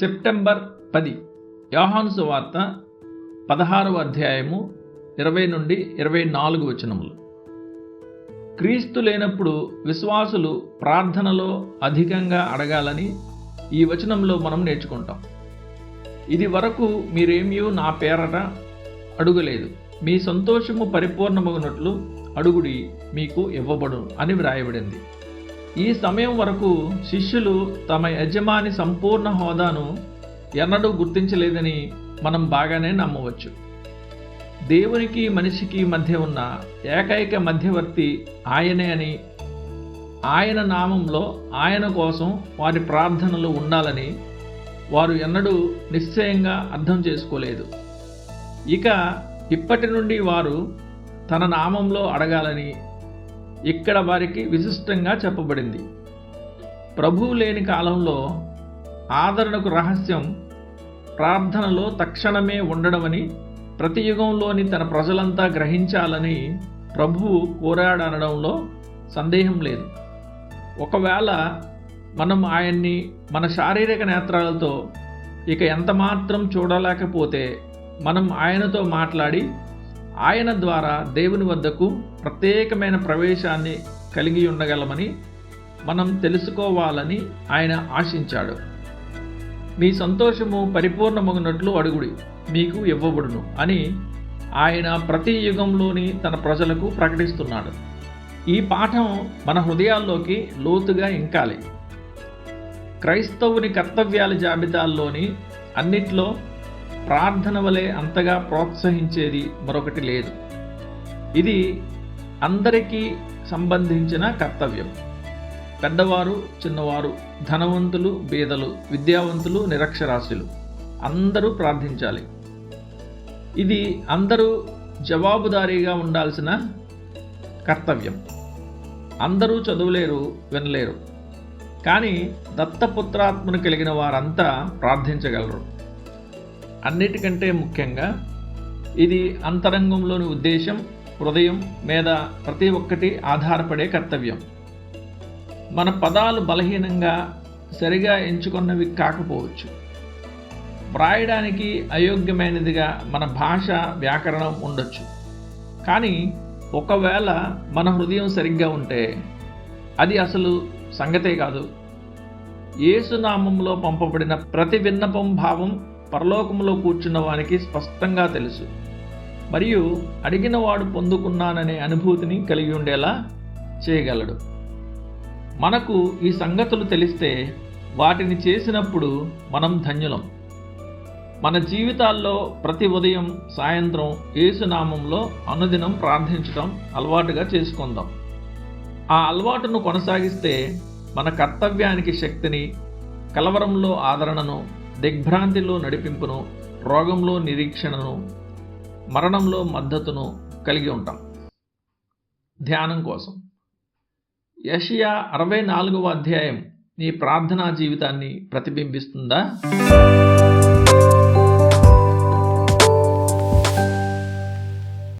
September పది. యోహాను సువార్త పదహారవ అధ్యాయము ఇరవై నుండి ఇరవై నాలుగు వచనములు. క్రీస్తు లేనప్పుడు విశ్వాసులు ప్రార్థనలో అధికంగా అడగాలని ఈ వచనంలో మనం నేర్చుకుంటాం. ఇది వరకు మీరేమీ నా పేరట అడుగలేదు. మీ సంతోషము పరిపూర్ణమగునట్లు అడుగుడి మీకు ఇవ్వబడు అని వ్రాయబడింది. ఈ సమయం వరకు శిష్యులు తమ యజమాని సంపూర్ణ హోదాను ఎన్నడూ గుర్తించలేదని మనం బాగానే నమ్మవచ్చు. దేవునికి మనిషికి మధ్య ఉన్న ఏకైక మధ్యవర్తి ఆయనే అని ఆయన నామంలో ఆయన కోసం వారి ప్రార్థనలు ఉండాలని వారు ఎన్నడూ నిశ్చయంగా అర్థం చేసుకోలేదు. ఇక ఇప్పటి నుండి వారు తన నామంలో అడగాలని ఇక్కడ వారికి విశిష్టంగా చెప్పబడింది. ప్రభువు లేని కాలంలో ఆదరణకు రహస్యం ప్రార్థనలో తక్షణమే ఉండడమని ప్రతి యుగంలోని తన ప్రజలంతా గ్రహించాలని ప్రభువు కోరాడనడంలో సందేహం లేదు. ఒకవేళ మనం ఆయన్ని మన శారీరక నేత్రాలతో ఇక ఎంత మాత్రం చూడలేకపోతే మనం ఆయనతో మాట్లాడి ఆయన ద్వారా దేవుని వద్దకు ప్రత్యేకమైన ప్రవేశాన్ని కలిగి ఉండగలమని మనం తెలుసుకోవాలని ఆయన ఆశించాడు. మీ సంతోషము పరిపూర్ణమగినట్లు అడుగుడి మీకు ఇవ్వబడును అని ఆయన ప్రతి యుగంలోని తన ప్రజలకు ప్రకటిస్తున్నాడు. ఈ పాఠం మన హృదయాల్లోకి లోతుగా ఇంకాలి. క్రైస్తవుని కర్తవ్యాల జాబితాల్లోని అన్నిట్లో ప్రార్థన వలె అంతగా ప్రోత్సహించేది మరొకటి లేదు. ఇది అందరికీ సంబంధించిన కర్తవ్యం. పెద్దవారు చిన్నవారు ధనవంతులు బీదలు విద్యావంతులు నిరక్షరాస్యులు అందరూ ప్రార్థించాలి. ఇది అందరూ జవాబుదారీగా ఉండాల్సిన కర్తవ్యం. అందరూ చదువులేరు వినలేరు. కానీ దత్తపుత్రాత్మను కలిగిన వారంతా ప్రార్థించగలరు. అన్నిటికంటే ముఖ్యంగా ఇది అంతరంగంలోని ఉద్దేశం హృదయం మీద ప్రతి ఒక్కటి ఆధారపడే కర్తవ్యం. మన పదాలు బలహీనంగా సరిగా ఎంచుకున్నవి కాకపోవచ్చు. వ్రాయడానికి అయోగ్యమైనదిగా మన భాష వ్యాకరణం ఉండొచ్చు. కానీ ఒకవేళ మన హృదయం సరిగ్గా ఉంటే అది అసలు సంగతే కాదు. ఏసునామంలో పంపబడిన ప్రతి విన్నపం భావం పరలోకంలో కూర్చున్న వానికి స్పష్టంగా తెలుసు. మరియు అడిగినవాడు పొందుకున్నాననే అనుభూతిని కలిగి ఉండేలా చేయగలడు. మనకు ఈ సంగతులు తెలిస్తే వాటిని చేసినప్పుడు మనం ధన్యులం. మన జీవితాల్లో ప్రతి ఉదయం సాయంత్రం ఏసునామంలో అనుదినం ప్రార్థించడం అలవాటుగా చేసుకుందాం. ఆ అలవాటును కొనసాగిస్తే మన కర్తవ్యానికి శక్తిని కలవరంలో ఆదరణను దిగ్భ్రాంతిలో నడిపింపును రోగంలో నిరీక్షణను మరణంలో మద్దతును కలిగి ఉంటాం. ధ్యానం కోసం. యషియా అరవై నాలుగవ అధ్యాయం నీ ప్రార్థనా జీవితాన్ని ప్రతిబింబిస్తుందా?